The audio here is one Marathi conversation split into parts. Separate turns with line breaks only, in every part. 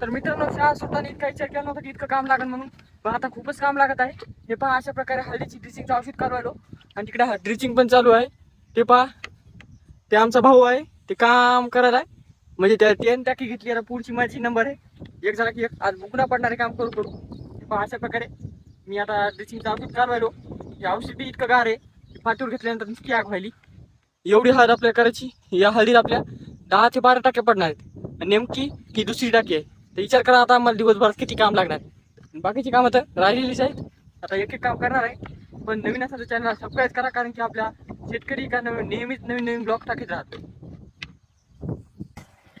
तर मित्रांनो शाळा सुद्धा इतका विचार केला नव्हता की इतकं काम लागेल म्हणून. पण आता खूपच काम लागत आहे. हे पहा अशा प्रकारे हळदीची ड्रिचिंगचं औषध करवायलो आणि तिकडे ड्रिचिंग पण चालू आहे. ते पहा ते आमचा भाऊ आहे. ते काम करायला आहे. म्हणजे त्या टेन टाकी घेतली आता पुढची माझी नंबर आहे. एक झाला की एक आज बुकना पडणारे काम करू करू. हे पहा अशा प्रकारे मी आता ड्रिचिंगचं औषध करवायलो हे औषध बी इतकं गार आहे. की फाटीवर घेतल्यानंतर नुसती आग व्हायली. एवढी हळद आपल्या करायची. या हळदीत आपल्या दहा ते बारा टाक्या पडणार आहेत. आणि नेमकी की दुसरी टाकी आहे. तर विचार करा आता आम्हाला दिवसभरात किती काम लागणार. बाकीची कामं तर राहिलेलीच आहेत. आता एक एक काम करणार आहे. पण नवीन असा चॅनल सबस्क्राईब करा कारण की आपल्या शेतकरी का नवीन नेहमीच नवीन नवीन ब्लॉग टाकत राहतो.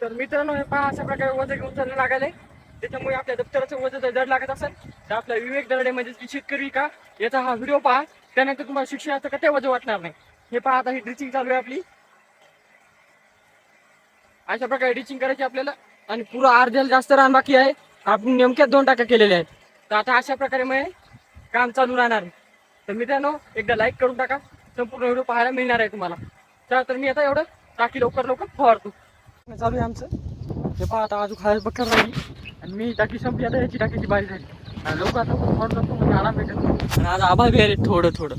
तर मित्रांनो हे पहा अशा प्रकारे वजन घेऊन चाललं लागायला त्याच्यामुळे आपल्या दप्तराचं वजन जर जड लागत असेल तर आपल्या विवेक दरडे म्हणजे शेतकरी का याचा हा व्हिडिओ पहा. त्यानंतर तुम्हाला शिक्षणाचं कथे वजन वाटणार नाही. हे पहा आता ही ड्रिचिंग चालू आहे आपली. अशा प्रकारे ड्रिचिंग करायची आपल्याला. आणि पुरं अर्ध्याला जास्त रान बाकी आहे. आपण नेमक्यात दोन टाक्या केलेल्या आहेत. तर आता अशा प्रकारे मग काम चालू राहणार तर मित्रांनो एकदा लाईक करून टाका. संपूर्ण व्हिडिओ पाहायला मिळणार आहे तुम्हाला. चला तर मी आता एवढं टाकी लवकर लवकर फवारतो. चालू आहे आमचं. हे पहा आता अजून खायला बकर राहिली. आणि मी टाकी संपली आता याची टाकीची बारी झाली. आणि लवकर आता फवारतो म्हणजे आराम भेटत आणि आज आभाळ बी आले थोडं थोडं.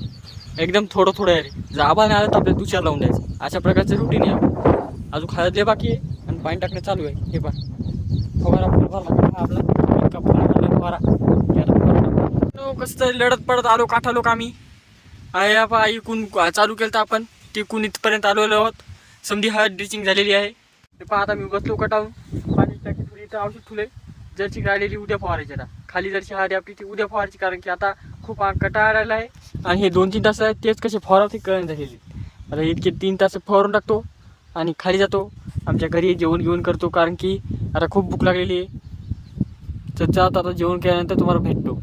एकदम थोडं थोडं आले. जर आभाळ नाही आलं तर आपल्याला दुचार लावून द्यायचं. अशा प्रकारचं रुटीन आहे. अजून खायला ते बाकी आहे. पाणी टाकणं चालू आहे. हे पहा. फवारा फुल भरला आपला इतका फुल भरला फवारा. तो कसं तरी लढत पडत आलो काठा लोक आम्ही. आहे आपा इकून चालू केलं तर आपण? टिकून इथपर्यंत आलेलो आहोत? समधी हळद ड्रिचिंग झालेली आहे. ते पहा आता मी बसलो कटावून. पाणी टाकी थोडी इथं औषध ठुले. जरची राहिलेली उद्या फवारायची आता. खाली जरची हारी आपली ती उद्या फवारायची कारण की आता खूप कटाळायला आलेला आहे. आणि हे दोन तीन तास आहेत तेच कसे फवारावते कळण झालेली. आता इतके तीन तास फवारून टाकतो आणि खाली जातो. आमच्या घरी जेवण घेऊन करतो कारण की आता खूप भूक लागलेली आहे. तर जात आता जेवण केल्यानंतर तुम्हाला भेटतो.